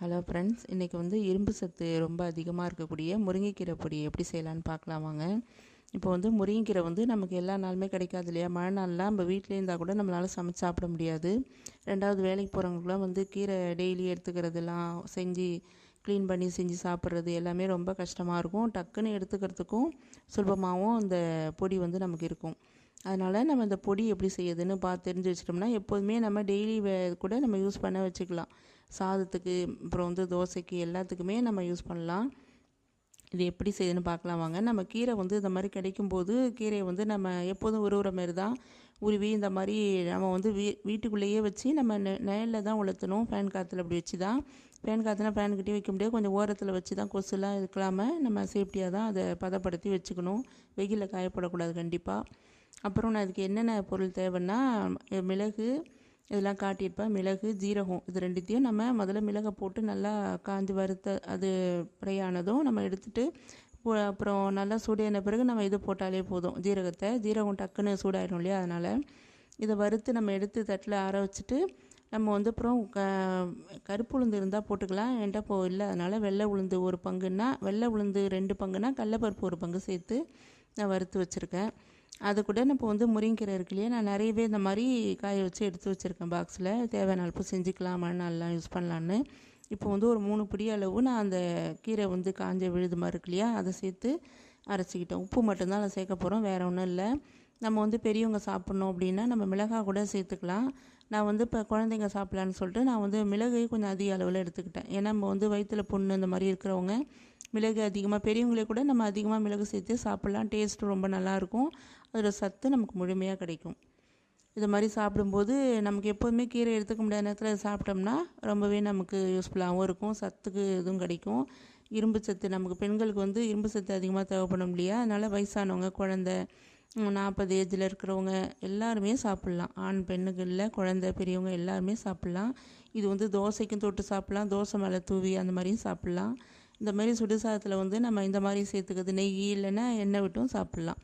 Hello friends இன்றைக்கி வந்து இரும்பு சத்து ரொம்ப அதிகமாக இருக்கக்கூடிய முருங்கைக்கீரை பொடி எப்படி செய்யலான்னு பார்க்கலாம் வாங்க. இப்போ வந்து முருங்கைக்கீரை வந்து நமக்கு எல்லா நாளுமே கிடைக்காது இல்லையா? மழை நாள்லாம் நம்ம வீட்டிலே இருந்தால் கூட நம்மளால் சமைச்சு சாப்பிட முடியாது. ரெண்டாவது வேலைக்கு போகிறவங்களுக்குலாம் வந்து கீரை டெய்லி எடுத்துக்கிறதெல்லாம் செஞ்சு க்ளீன் பண்ணி செஞ்சு சாப்பிட்றது எல்லாமே ரொம்ப கஷ்டமாக இருக்கும். டக்குன்னு எடுத்துக்கிறதுக்கும் சுலபமாகவும் அந்த பொடி வந்து நமக்கு இருக்கும். அதனால் நம்ம இந்த பொடி எப்படி செய்யுதுன்னு பார்த்து தெரிஞ்சு வச்சிட்டோம்னா எப்போதுமே நம்ம டெய்லி கூட நம்ம யூஸ் பண்ண வச்சுக்கலாம். சாதத்துக்கு அப்புறம் வந்து தோசைக்கு எல்லாத்துக்குமே நம்ம யூஸ் பண்ணலாம். இது எப்படி செய்யுதுன்னு பார்க்கலாம் வாங்க. நம்ம கீரை வந்து இந்த மாதிரி கிடைக்கும்போது கீரையை வந்து நம்ம எப்போதும் உருவுற மாதிரி தான் உருவி இந்த மாதிரி நம்ம வந்து வீ வீட்டுக்குள்ளேயே வச்சு நம்ம நெ நிழலில் தான் உளர்த்தணும் ஃபேன் காற்றுல அப்படி வச்சு தான். ஃபேன் காற்றுனா ஃபேன்கிட்டே வைக்க முடியாது. கொஞ்சம் ஓரத்தில் வச்சு தான் கொசுலாம் இருக்கலாமல் நம்ம சேஃப்டியாக தான் அதை பதப்படுத்தி வச்சுக்கணும். வெயிலில் காயப்படக்கூடாது கண்டிப்பாக அப்புறம் நான் அதுக்கு என்னென்ன பொருள் தேவைன்னா மிளகு இதெல்லாம் காட்டியிருப்பேன். மிளகு ஜீரகம் இது ரெண்டுத்தையும் நம்ம முதல்ல மிளகை போட்டு நல்லா காஞ்சி வறுத்த அது ஃப்ரையானதும் நம்ம எடுத்துகிட்டு அப்புறம் நல்லா சூடான பிறகு நம்ம இது போட்டாலே போதும். ஜீரகத்தை. ஜீரகம் டக்குன்னு சூடாயிடும் இல்லையா? அதனால் இதை வறுத்து நம்ம எடுத்து தட்டில் ஆற வச்சுட்டு நம்ம வந்து அப்புறம் க கருப்பு உளுந்து இருந்தால் போட்டுக்கலாம். என்கிட்ட போ இல்லை. அதனால் வெள்ளை உளுந்து ஒரு பங்குன்னா வெள்ளை உளுந்து ரெண்டு பங்குன்னா கடலப்பருப்பு ஒரு பங்கு சேர்த்து நான் வறுத்து வச்சுருக்கேன். அது கூட நம்ம இப்போ வந்து முருங்கீரை இருக்கு இல்லையா? நான் நிறையவே இந்த மாதிரி காய வச்சு எடுத்து வச்சுருக்கேன் பாக்ஸில் தேவையான அளப்பு செஞ்சுக்கலாம் மண்ணெல்லாம் யூஸ் பண்ணலான்னு இப்போ வந்து ஒரு மூணு பிடி அளவு நான் அந்த கீரை வந்து காஞ்ச விழுது மாதிரி இருக்கு இல்லையா? அதை சேர்த்து அரைச்சிக்கிட்டேன் உப்பு மட்டும்தான் அதை சேர்க்க போகிறோம் வேறு ஒன்றும் இல்லை. நம்ம வந்து பெரியவங்க சாப்பிட்ணும் அப்படின்னா நம்ம மிளகாய் கூட சேர்த்துக்கலாம். நான் வந்து இப்போ குழந்தைங்க சாப்பிட்லான்னு சொல்லிட்டு நான் வந்து மிளகை கொஞ்சம் அதிக அளவில் எடுத்துக்கிட்டேன். ஏன்னா நம்ம வந்து வயிற்றில் புண்ணு இந்த மாதிரி இருக்கிறவங்க மிளகு அதிகமாக பெரியவங்களே கூட நம்ம அதிகமாக மிளகு சேர்த்து சாப்பிட்லாம். டேஸ்ட்டு ரொம்ப நல்லாயிருக்கும். அதோட சத்து நமக்கு முழுமையாக கிடைக்கும். இது மாதிரி சாப்பிடும்போது நமக்கு எப்போதுமே கீரை எடுத்துக்க முடியாத நேரத்தில் சாப்பிட்டோம்னா ரொம்பவே நமக்கு யூஸ்ஃபுல்லாகவும் இருக்கும். சத்துக்கு இதுவும் கிடைக்கும். இரும்பு சத்து நமக்கு பெண்களுக்கு வந்து இரும்பு சத்து அதிகமாக தேவைப்படும் இல்லையா? அதனால் வயசானவங்க குழந்த நாற்பது ஏஜில் இருக்கிறவங்க எல்லாருமே சாப்பிட்லாம். ஆண் பெண்ணுகளில் குழந்த பெரியவங்க எல்லாருமே சாப்பிட்லாம். இது வந்து தோசைக்கும் தொட்டு சாப்பிட்லாம். தோசை மேலே தூவி அந்த மாதிரியும் சாப்பிட்லாம். இந்த மாதிரி சுடுசாதத்தில் வந்து நம்ம இந்த மாதிரி சேர்த்துக்கிறது. நெய் இல்லைன்னா எண்ணெய் விட்டும் சாப்பிட்லாம்.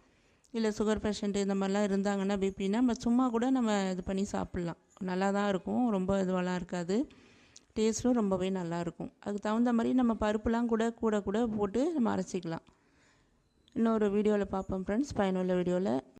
இல்லை சுகர் பேஷண்ட்டு இந்த மாதிரிலாம் இருந்தாங்கன்னா பிபின்னா நம்ம சும்மா கூட நம்ம இது பண்ணி சாப்பிட்லாம். நல்லா தான் இருக்கும். ரொம்ப இதுவெல்லாம் இருக்காது. டேஸ்ட்டும் ரொம்பவே நல்லாயிருக்கும் அதுக்கு தகுந்த மாதிரி நம்ம பருப்புலாம் கூட கூட கூட போட்டு நம்ம அரைச்சிக்கலாம். இன்னொரு வீடியோவில் பார்ப்போம் ஃப்ரெண்ட்ஸ் பயனுள்ள வீடியோவில்